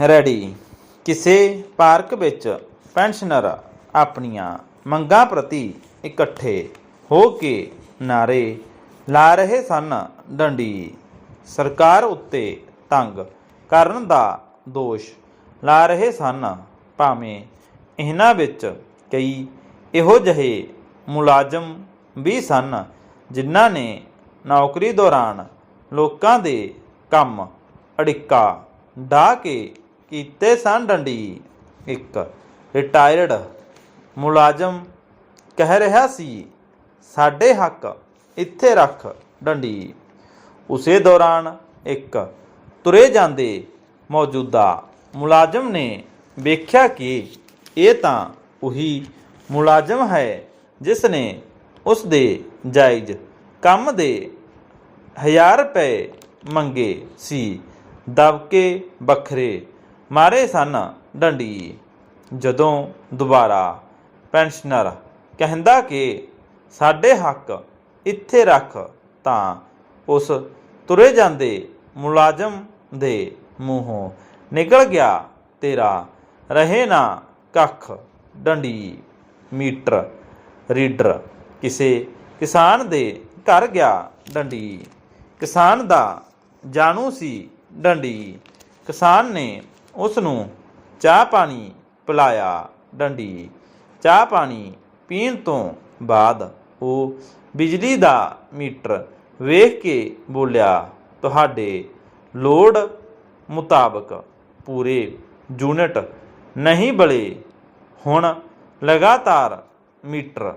Ready. ਕਿਸੇ park ਵਿੱਚ pensioner ਆਪਣੀਆਂ ਮੰਗਾਂ ਪ੍ਰਤੀ ਇਕੱਠੇ ਹੋ ਕੇ ਨਾਰੇ ਲਾ ਰਹੇ ਸਨ। ਡੰਡੀ ਸਰਕਾਰ ਉੱਤੇ ਤੰਗ ਕਰਨ ਦਾ ਦੋਸ਼ ਲਾ ਰਹੇ ਸਨ। ਭਾਵੇਂ ਇਹਨਾਂ ਵਿੱਚ ਕਈ ਇਹੋ ਜਿਹੇ ਮੁਲਾਜ਼ਮ ਵੀ ਸਨ ਜਿਨ੍ਹਾਂ ਨੇ ਨੌਕਰੀ ਦੌਰਾਨ ਲੋਕਾਂ ਦੇ ਕੰਮ ਅੜਿੱਕਾ ਢਾ ਕੇ ਕੀਤੇ ਸਨ ਡੰਡੀ। ਇੱਕ ਰਿਟਾਇਰਡ ਮੁਲਾਜ਼ਮ, ਕਹਿ ਰਿਹਾ ਸੀ, ਸਾਡੇ ਹੱਕ, ਇੱਥੇ ਰੱਖ ਡੰਡੀ। ਉਸੇ ਦੌਰਾਨ ਇੱਕ, ਤੁਰੇ ਜਾਂਦੇ ਮੌਜੂਦਾ। ਮੁਲਾਜ਼ਮ ਨੇ ਵੇਖਿਆ ਕਿ ਇਹ ਤਾਂ ਉਹੀ ਮੁਲਾਜ਼ਮ ਹੈ ਜਿਸ ਨੇ ਉਸ ਦੇ ਜਾਇਜ਼ ਕੰਮ ਦੇ ਹਜ਼ਾਰ ਰੁਪਏ ਮੰਗੇ ਸੀ। ਦਬਕੇ ਵੱਖਰੇ ਮਾਰੇ ਸਨ ਡੰਡੀ। ਜਦੋਂ ਦੁਬਾਰਾ ਪੈਨਸ਼ਨਰ ਕਹਿੰਦਾ ਕਿ ਸਾਡੇ ਹੱਕ ਇੱਥੇ ਰੱਖ ਤਾਂ ਉਸ ਤੁਰੇ ਜਾਂਦੇ ਮੁਲਾਜ਼ਮ ਦੇ ਮੂੰਹੋਂ ਨਿਕਲ ਗਿਆ, ਤੇਰਾ ਰਹੇ ਨਾ ਕੱਖ ਡੰਡੀ। ਮੀਟਰ ਰੀਡਰ ਕਿਸੇ ਕਿਸਾਨ ਦੇ ਘਰ ਗਿਆ ਡੰਡੀ। ਕਿਸਾਨ ਦਾ ਜਾਣੂ ਸੀ ਡੰਡੀ। ਕਿਸਾਨ ਨੇ ਉਸ ਨੂੰ ਚਾਹ ਪਾਣੀ ਪਿਲਾਇਆ ਡੰਡੀ। ਚਾਹ ਪਾਣੀ ਪੀਣ ਤੋਂ ਬਾਅਦ ਉਹ ਬਿਜਲੀ ਦਾ ਮੀਟਰ ਵੇਖ ਕੇ ਬੋਲਿਆ, ਤੁਹਾਡੇ ਲੋੜ ਮੁਤਾਬਕ ਪੂਰੇ ਯੂਨਿਟ ਨਹੀਂ ਬਲੇ। ਹੁਣ ਲਗਾਤਾਰ ਮੀਟਰ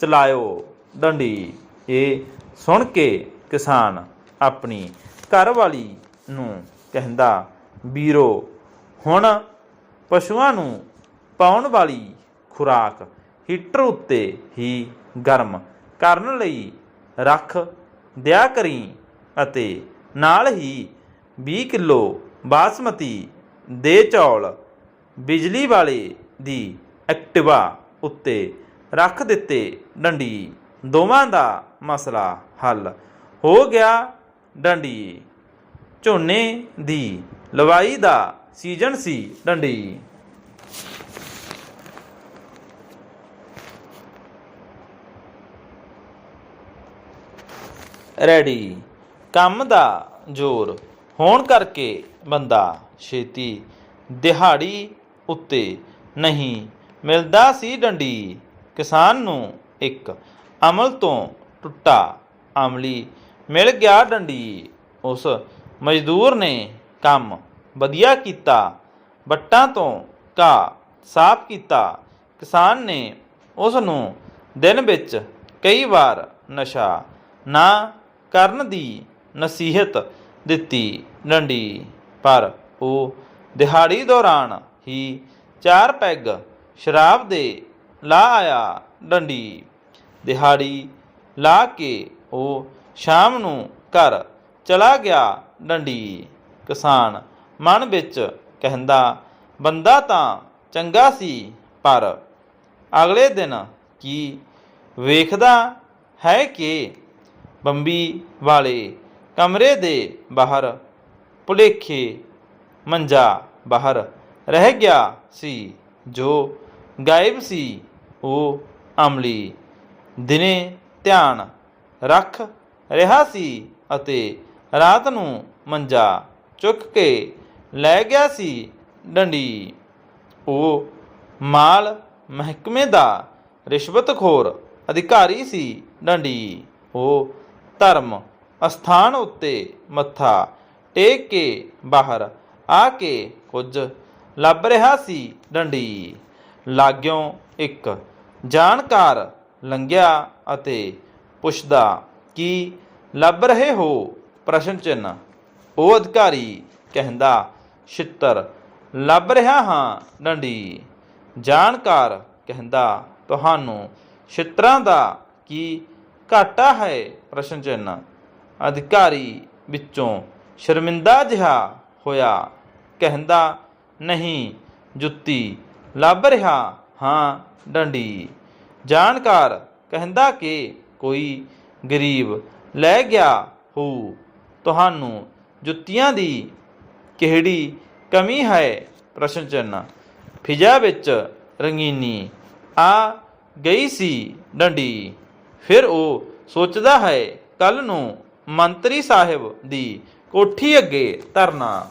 ਚਲਾਇਓ ਡੰਡੀ। ਇਹ ਸੁਣ ਕੇ ਕਿਸਾਨ ਆਪਣੀ ਘਰਵਾਲੀ ਨੂੰ ਕਹਿੰਦਾ, ਵੀਰੋ ਹੁਣ ਪਸ਼ੂਆਂ ਨੂੰ ਪਾਉਣ ਵਾਲੀ ਖੁਰਾਕ ਹੀਟਰ ਉੱਤੇ ਹੀ ਗਰਮ ਕਰਨ ਲਈ ਰੱਖ ਦਿਆ ਕਰੀ ਅਤੇ ਨਾਲ ਹੀ 20 ਕਿਲੋ ਬਾਸਮਤੀ ਦੇ ਚੌਲ ਬਿਜਲੀ ਵਾਲੇ ਦੀ ਐਕਟਿਵਾ ਉੱਤੇ ਰੱਖ ਦਿੱਤੇ ਡੰਡੀ। ਦੋਵਾਂ ਦਾ ਮਸਲਾ ਹੱਲ ਹੋ ਗਿਆ ਡੰਡੀ ਝੋਨੇ ਦੀ ਲਵਾਈ ਦਾ ਸੀਜ਼ਨ ਸੀ, ਡੰਡੀ। ਰੈਡੀ। ਕੰਮ ਦਾ ਜ਼ੋਰ। ਹੋਣ ਕਰਕੇ ਬੰਦਾ ਛੇਤੀ ਦਿਹਾੜੀ ਉੱਤੇ ਨਹੀਂ ਮਿਲਦਾ ਸੀ ਡੰਡੀ। ਕਿਸਾਨ ਨੂੰ ਇੱਕ ਅਮਲ ਤੋਂ ਟੁੱਟਾ ਅਮਲੀ ਮਿਲ ਗਿਆ ਡੰਡੀ। ਉਸ ਮਜ਼ਦੂਰ ਨੇ ਕੰਮ ਵਧੀਆ ਕੀਤਾ ਬੱਟਾਂ ਤੋਂ ਘਾਹ ਸਾਫ਼ ਕੀਤਾ। ਕਿਸਾਨ ਨੇ ਉਸ ਨੂੰ ਦਿਨ ਵਿੱਚ ਕਈ ਵਾਰ ਨਸ਼ਾ ਨਾ ਕਰਨ ਦੀ ਨਸੀਹਤ ਦਿੱਤੀ ਡੰਡੀ, ਪਰ ਉਹ ਦਿਹਾੜੀ ਦੌਰਾਨ ਹੀ ਚਾਰ ਪੈਗ ਸ਼ਰਾਬ ਦੇ ਲਾ ਆਇਆ ਡੰਡੀ। ਦਿਹਾੜੀ ਲਾ ਕੇ ਉਹ ਸ਼ਾਮ ਨੂੰ ਘਰ ਚਲਾ ਗਿਆ ਡੰਡੀ। ਕਿਸਾਨ ਮਨ ਵਿੱਚ ਕਹਿੰਦਾ, ਬੰਦਾ ਤਾਂ ਚੰਗਾ ਸੀ, ਪਰ ਅਗਲੇ ਦਿਨ ਕੀ ਵੇਖਦਾ ਹੈ ਕਿ ਬੰਬੀ ਵਾਲੇ ਕਮਰੇ ਦੇ ਬਾਹਰ ਭੁਲੇਖੇ ਮੰਜਾ ਬਾਹਰ ਰਹਿ ਗਿਆ ਸੀ, ਜੋ ਗਾਇਬ ਸੀ, ਉਹ ਅਮਲੀ ਦਿਨੇ ਧਿਆਨ ਰੱਖ ਰਿਹਾ ਸੀ ਅਤੇ ਰਾਤ ਨੂੰ ਮੰਜਾ ਚੁੱਕ ਕੇ ਲੈ ਗਿਆ ਸੀ ਡੰਡੀ। ਉਹ ਮਾਲ ਮਹਿਕਮੇ ਦਾ ਰਿਸ਼ਵਤਖੋਰ ਅਧਿਕਾਰੀ ਸੀ ਡੰਡੀ। ਉਹ ਧਰਮ ਅਸਥਾਨ ਉੱਤੇ ਮੱਥਾ ਟੇਕ ਕੇ ਬਾਹਰ ਆ ਕੇ ਕੁਝ ਲੱਭ ਰਿਹਾ ਸੀ ਡੰਡੀ। ਲਾਗਿਓਂ ਇੱਕ ਜਾਣਕਾਰ ਲੰਘਿਆ ਅਤੇ ਪੁੱਛਦਾ, ਕੀ ਲੱਭ ਰਹੇ ਹੋ? ਪ੍ਰਸ਼ਨ ਚਿੰਨ ਉਹ ਅਧਿਕਾਰੀ ਕਹਿੰਦਾ ਛਿੱਤਰ। ਲੱਭ ਰਿਹਾ ਹਾਂ ਡੰਡੀ। ਜਾਣਕਾਰ ਕਹਿੰਦਾ, ਤੁਹਾਨੂੰ ਛਿੱਤਰਾਂ ਦਾ ਕੀ ਘਾਟਾ ਹੈ? ਪ੍ਰਸ਼ਨ ਚਿੰਨ ਅਧਿਕਾਰੀ ਵਿੱਚੋਂ ਸ਼ਰਮਿੰਦਾ ਜਿਹਾ ਹੋਇਆ, ਕਹਿੰਦਾ, ਨਹੀਂ, ਜੁੱਤੀ ਲੱਭ ਰਿਹਾ ਹਾਂ ਡੰਡੀ। ਜਾਣਕਾਰ ਕਹਿੰਦਾ ਕਿ ਕੋਈ ਗਰੀਬ ਲੈ ਗਿਆ ਹੋ ਤੁਹਾਨੂੰ ਜੁੱਤੀਆਂ ਦੀ ਕਿਹੜੀ ਕਮੀ ਹੈ? ਪ੍ਰਸ਼ਨ ਚਿੰਨ੍ਹ। ਫਿਜਾ ਵਿੱਚ ਰੰਗੀਨੀ ਆ ਗਈ ਸੀ ਡੰਡੀ। ਫਿਰ ਉਹ ਸੋਚਦਾ ਹੈ ਕੱਲ ਨੂੰ ਮੰਤਰੀ ਸਾਹਿਬ ਦੀ ਕੋਠੀ ਅੱਗੇ ਧਰਨਾ।